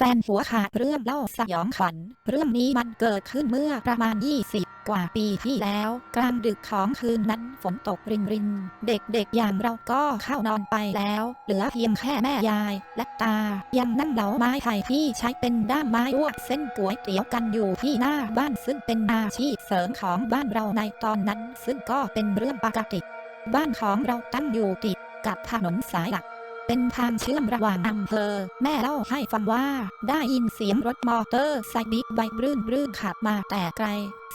แฟนหัวขาดเรื่องเล่าสยองขวัญ เรื่องนี้มันเกิดขึ้นเมื่อประมาณ 20 กว่าปีที่แล้ว กลางดึกของคืนนั้นฝนตกรินริน เด็กๆอย่างเราก็เข้านอนไปแล้ว เหลือเพียงแค่แม่ยาย และตา ยังนั่งเหลาไม้ไผ่ที่ใช้เป็นด้ามไม้ลวกเส้นก๋วยเตี๋ยวกันอยู่ที่หน้าบ้านซึ่งเป็นอาชีพเสริมของบ้านเราในตอนนั้น ซึ่งก็เป็นเรื่องปกติ บ้านของเราตั้งอยู่ติดกับถนนสายหลัก เป็นทางเชื่อมระหว่างอำเภอ แม่เล่าให้ฟังว่า ได้ยินเสียงรถมอเตอร์ไซค์บิ๊กไบค์รื่นรื่นขับมาแต่ไกล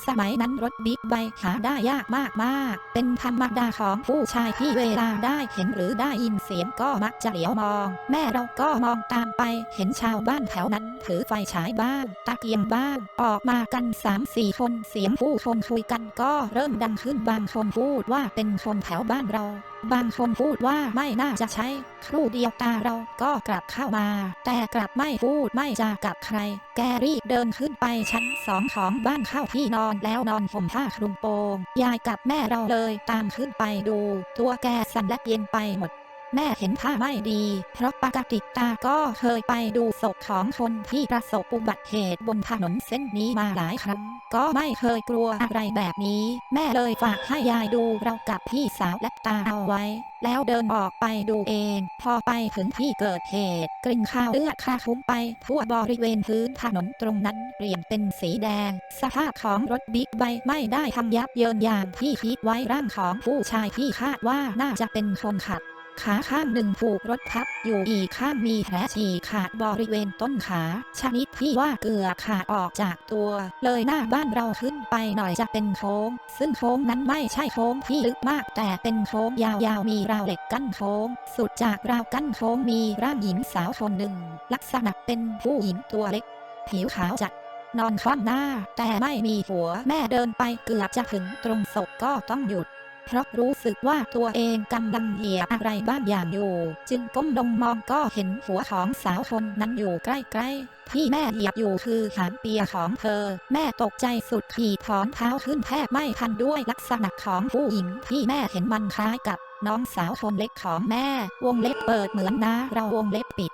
สมัยนั้นรถบิ๊กไบค์หาได้ยากมากมากๆเป็นธรรมดาของผู้ชายที่เวลาได้เห็นหรือได้ยินเสียงก็มักจะเหลียวมอง แม่เราก็มองตามไปเห็นชาวบ้านแถวนั้นถือไฟฉายบ้างตะเกียงบ้างออกมากันสามสี่คนเสียงผู้คนคุยกันก็เริ่มดังขึ้นบางคนพูดว่าเป็นคนแถวบ้านเรา บางคนพูดว่าไม่น่าจะใช่ครู่เดียวตาเราก็กลับเข้ามา แต่กลับไม่พูดไม่จากับใคร แกรีบเดินขึ้นไปชั้นสองของบ้านเข้าที่นอนแล้วนอนห่มผ้าคลุมโปง ยายกับแม่เราเลยตามขึ้นไปดู ตัวแกสั่นและเย็นไปหมด แม่เห็นท่าไม่ดี เพราะปกติตาก็เคยไปดูศพของคนที่ประสบอุบัติเหตุบนถนนเส้นนี้มาหลายครั้ง ก็ไม่เคยกลัวอะไรแบบนี้ แม่เลยฝากให้ยายดูเรากับพี่สาวและตาเอาไว้ แล้วเดินออกไปดูเอง พอไปถึงที่เกิดเหตุ กลิ่นข้าวเลือดคาคลุ้งไปทั่วบริเวณพื้นถนนตรงนั้นเปลี่ยนเป็นสีแดง สภาพของรถบิ๊กไบค์ไม่ได้ทำยับเยินอย่างที่คิดไว้ร่างของผู้ชายที่คาดว่าน่าจะเป็นคนขับ ขาข้างหนึ่งถูกรถทับอยู่อีกข้างมีแผลฉีกขาดบริเวณต้นขา ชนิดที่ว่าเกือบขาดออกจากตัว เลยหน้าบ้านเราขึ้นไปหน่อยจะเป็นโค้ง ซึ่งโค้งนั้นไม่ใช่โค้งที่ลึกมาก แต่เป็นโค้งยาวๆมีราวเหล็กกั้นโค้ง สุดจากราวกั้นโค้งมีร่างหญิงสาวคนหนึ่ง ลักษณะเป็นผู้หญิงตัวเล็ก ผิวขาวจัดนอนคว่ำหน้า แต่ไม่มีหัวแม่เดินไปเกือบจะถึงตรงศพก็ต้องหยุด เพราะรู้สึกว่าตัวเองกำลังเหยียบอะไรบ้างอย่างอยู่ จึงก้มลงมองก็เห็นหัวของสาวคนนั้นอยู่ใกล้ๆที่แม่เหยียบอยู่คือหางเปียของเธอ แม่ตกใจสุดขี่ถอนเท้าขึ้นแทบไม่ทันด้วยลักษณะของผู้หญิงที่แม่เห็นมันคล้ายกับน้องสาวคนเล็กของแม่ วงเล็บเปิดเหมือนนะเราวงเล็บปิด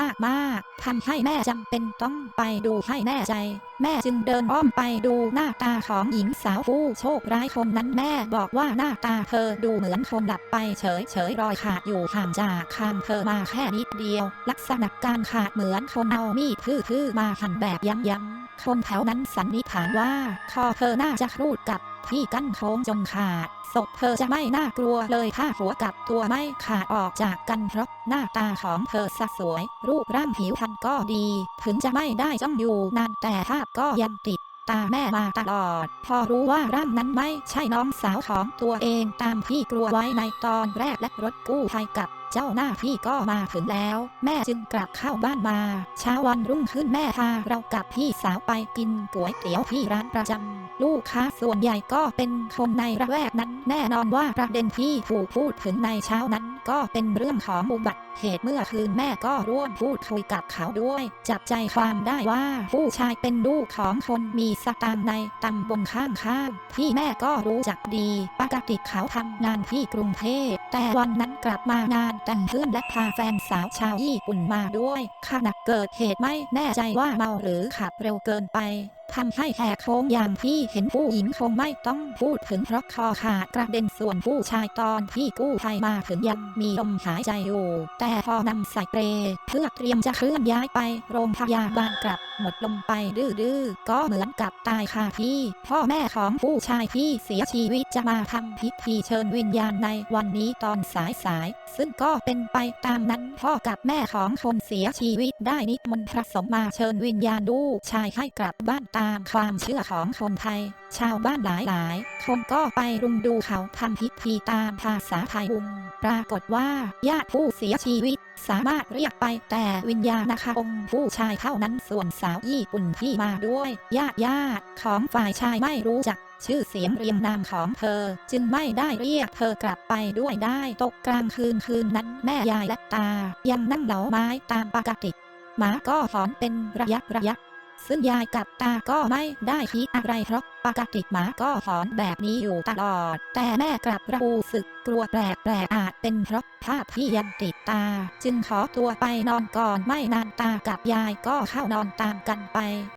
มากมากๆทำให้แม่จำเป็นต้องไปดูให้แน่ใจ แม่จึงเดินอ้อมไปดูหน้าตาของหญิงสาวผู้โชคร้ายคนนั้นแม่บอกว่าหน้าตาเธอดูเหมือนคนหลับไปเฉยเฉยรอยขาดอยู่ห่างจากคางเธอมาแค่นิดเดียว ลักษณะการขาดเหมือนคนเอามีดพื้อๆมาหั่นแบบยั้งๆ คนแถวนั้นสันนิษฐานว่า คอเธอน่าจะครูดกับที่กั้นโค้งจนขาดศพเธอจะไม่น่ากลัวเลยถ้าหัวกับตัวไม่ขาดออกจากกันเพราะหน้าตาของเธอสสวย รูปร่างผิวพรรณก็ดี ถึงจะไม่ได้จ้องอยู่นานแต่ภาพก็ยังติด ตาแม่มาตลอด พอรู้ว่าร่างนั้นไม่ใช่น้องสาวของตัวเองตามที่กลัวไว้ในตอนแรกและรถกู้ภัยกับเจ้าหน้าที่ก็มาถึงแล้ว แม่จึงกลับเข้าบ้านมา เช้าวันรุ่งขึ้นแม่พาเรากับพี่สาวไปกินก๋วยเตี๋ยวที่ร้านประจำลูกค้าส่วนใหญ่ก็เป็นคนในระแวกนั้น แน่นอนว่าประเด็นที่ถูกพูดถึงในเช้านั้น ก็เป็นเรื่องของอุบัติเหตุเมื่อคืนแม่ก็ร่วมพูดคุยกับเขาด้วย จับใจความได้ว่าผู้ชายเป็นลูกของคนมีสตางค์ในตำบลข้างๆที่แม่ก็รู้จักดีปกติเขาทำงานที่กรุงเทพแต่วันนั้นกลับมางานแต่งเพื่อนและพาแฟนสาวชาวญี่ปุ่นมาด้วยขณะเกิดเหตุไม่แน่ใจว่าเมาหรือขับเร็วเกินไปทำให้แหกโค้งอย่างที่เห็นผู้หญิงคงไม่ต้องพูดถึงเพราะคอขาดกระเด็นส่วนผู้ชายตอนที่กู้ภัยมาถึงยังมีลมหายใจอยู่ แต่พอนำใส่เปรเพื่อเตรียมจะเคลื่อนย้ายไปโรงพยาบาลกลับ หมดลมไปดื้อๆก็เหมือนกับตายคาที่ พ่อแม่ของผู้ชายที่เสียชีวิตจะมาทำพิธีเชิญวิญญาณในวันนี้ตอนสายๆซึ่งก็เป็นไปตามนั้นพ่อกับแม่ของคนเสียชีวิตได้นิมนต์พระสงฆ์มาเชิญวิญญาณลูกชายให้กลับบ้านตามความเชื่อของคนไทยชาวบ้านหลายๆ คนก็ไปรุมดูเขาทำพิธีตามภาษาไทยบุญ ปรากฏว่าญาติผู้เสียชีวิตสามารถเรียกไปแต่วิญญาณนะคะองค์ผู้ชายเท่านั้นส่วนสาวญี่ปุ่นที่มาด้วยญาติญาติของฝ่ายชายไม่รู้จักชื่อเสียงเรียงนามของเธอ จึงไม่ได้เรียกเธอกลับไปด้วยได้ตกกลางคืนคืนนั้นแม่ยายและตา ยังนั่งเหลาไม้ตามปกติหมาก็หอนเป็นระยะระยะ ซึ่งยายกับตาก็ไม่ได้คิดอะไรเพราะปกติหมาก็หอนแบบนี้อยู่ตลอด แต่แม่กลับรู้สึกกลัวแปลกแปลกๆอาจเป็นเพราะภาพที่ยังติดตา จึงขอตัวไปนอนก่อนไม่นานตากับยายก็เข้านอนตามกันไป